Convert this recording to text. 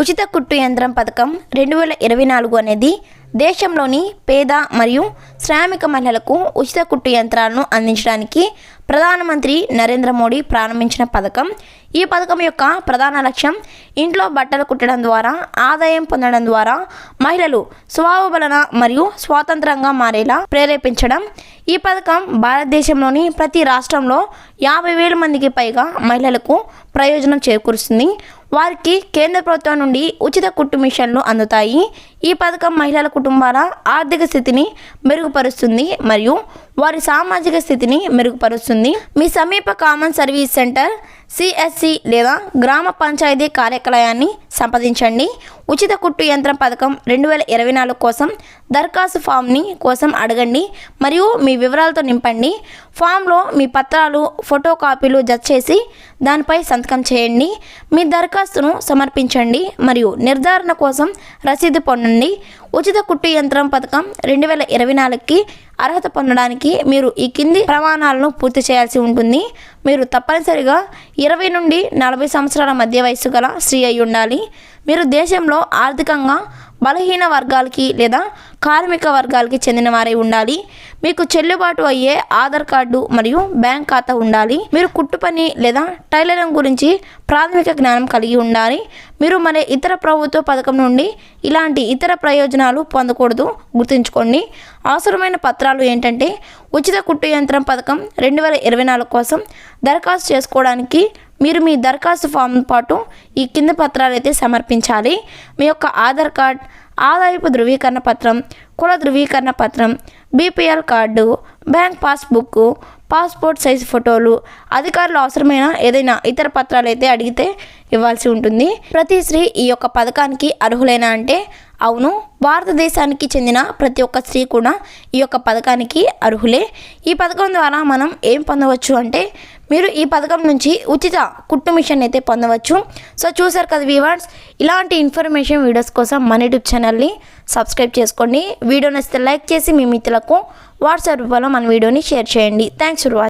ఉచిత కుట్టు యంత్రం పథకం రెండు వేల ఇరవై నాలుగు అనేది దేశంలోని పేద మరియు శ్రామిక మహిళలకు ఉచిత కుట్టు యంత్రాలను అందించడానికి ప్రధానమంత్రి నరేంద్ర మోడీ ప్రారంభించిన పథకం. ఈ పథకం యొక్క ప్రధాన లక్ష్యం ఇంట్లో బట్టలు కుట్టడం ద్వారా ఆదాయం పొందడం ద్వారా మహిళలు స్వావబలన మరియు స్వాతంత్రంగా మారేలా ప్రేరేపించడం. ఈ పథకం భారతదేశంలోని ప్రతి రాష్ట్రంలో యాభై వేల మందికి పైగా మహిళలకు ప్రయోజనం చేకూరుస్తుంది. వారికి కేంద్ర ప్రభుత్వం నుండి ఉచిత కుట్టు మిషన్లు అందుతాయి. ఈ పథకం మహిళల కుటుంబాల ఆర్థిక స్థితిని మెరుగుపరుస్తుంది మరియు వారి సామాజిక స్థితిని మెరుగుపరుస్తుంది. మీ సమీప కామన్ సర్వీస్ సెంటర్ సిఎస్సి లేదా గ్రామ పంచాయతీ కార్యాలయాన్ని సంప్రదించండి. ఉచిత కుట్టు యంత్రం పథకం రెండు వేల ఇరవై నాలుగు కోసం దరఖాస్తు ఫామ్ని కోసం అడగండి మరియు మీ వివరాలతో నింపండి. ఫామ్లో మీ పత్రాలు ఫోటో కాపీలు జత చేసి దానిపై సంతకం చేయండి. మీ దరఖాస్తును సమర్పించండి మరియు నిర్ధారణ కోసం రసీదు పొందండి. ఉచిత కుట్టు యంత్రం పథకం రెండు వేల ఇరవై నాలుగుకి అర్హత పొందడానికి మీరు ఈ కింది ప్రమాణాలను పూర్తి చేయాల్సి ఉంటుంది. మీరు తప్పనిసరిగా ఇరవై నుండి నలభై సంవత్సరాల మధ్య వయసు గల స్త్రీ అయి ఉండాలి. మీరు దేశంలో ఆర్థికంగా బలహీన వర్గాలకి లేదా కార్మిక వర్గాలకి చెందిన వారై ఉండాలి. మీకు చెల్లుబాటు అయ్యే ఆధార్ కార్డు మరియు బ్యాంక్ ఖాతా ఉండాలి. మీరు కుట్టు పని లేదా టైలరింగ్ గురించి ప్రాథమిక జ్ఞానం కలిగి ఉండాలి. మీరు మరి ఇతర ప్రభుత్వ పథకం నుండి ఇలాంటి ఇతర ప్రయోజనాలు పొందకూడదు. గుర్తుంచుకోండి. అవసరమైన పత్రాలు ఏంటంటే ఉచిత కుట్టు యంత్రం పథకం రెండు వేల ఇరవై నాలుగు కోసం దరఖాస్తు చేసుకోవడానికి మీరు మీ దరఖాస్తు ఫామ్ పాటు ఈ కింద పత్రాలు అయితే సమర్పించాలి. మీ యొక్క ఆధార్ కార్డ్ ఆదాయపు ధృవీకరణ పత్రం కుల ధృవీకరణ పత్రం BPL card bank passbook passport size ఫోటోలు అధికారులు అవసరమైన ఏదైనా ఇతర పత్రాలు అయితే అడిగితే ఇవ్వాల్సి ఉంటుంది. ప్రతి స్త్రీ ఈ యొక్క పథకానికి అర్హులైన అంటే అవును. భారతదేశానికి చెందిన ప్రతి ఒక్క స్త్రీ కూడా ఈ యొక్క పథకానికి అర్హులే. ఈ పథకం ద్వారా మనం ఏం పొందవచ్చు అంటే మీరు ఈ పథకం నుంచి ఉచిత కుట్టు మిషన్ అయితే పొందవచ్చు. సో చూసారు కదా వీవర్స్ ఇలాంటి ఇన్ఫర్మేషన్ వీడియోస్ కోసం మన యూట్యూబ్ ఛానల్ని సబ్స్క్రైబ్ చేసుకోండి. వీడియో నచ్చితే లైక్ చేసి మీ మిత్రులకు వాట్సాప్ రూపంలో మన వీడియోని షేర్ చేయండి. Thanks for watching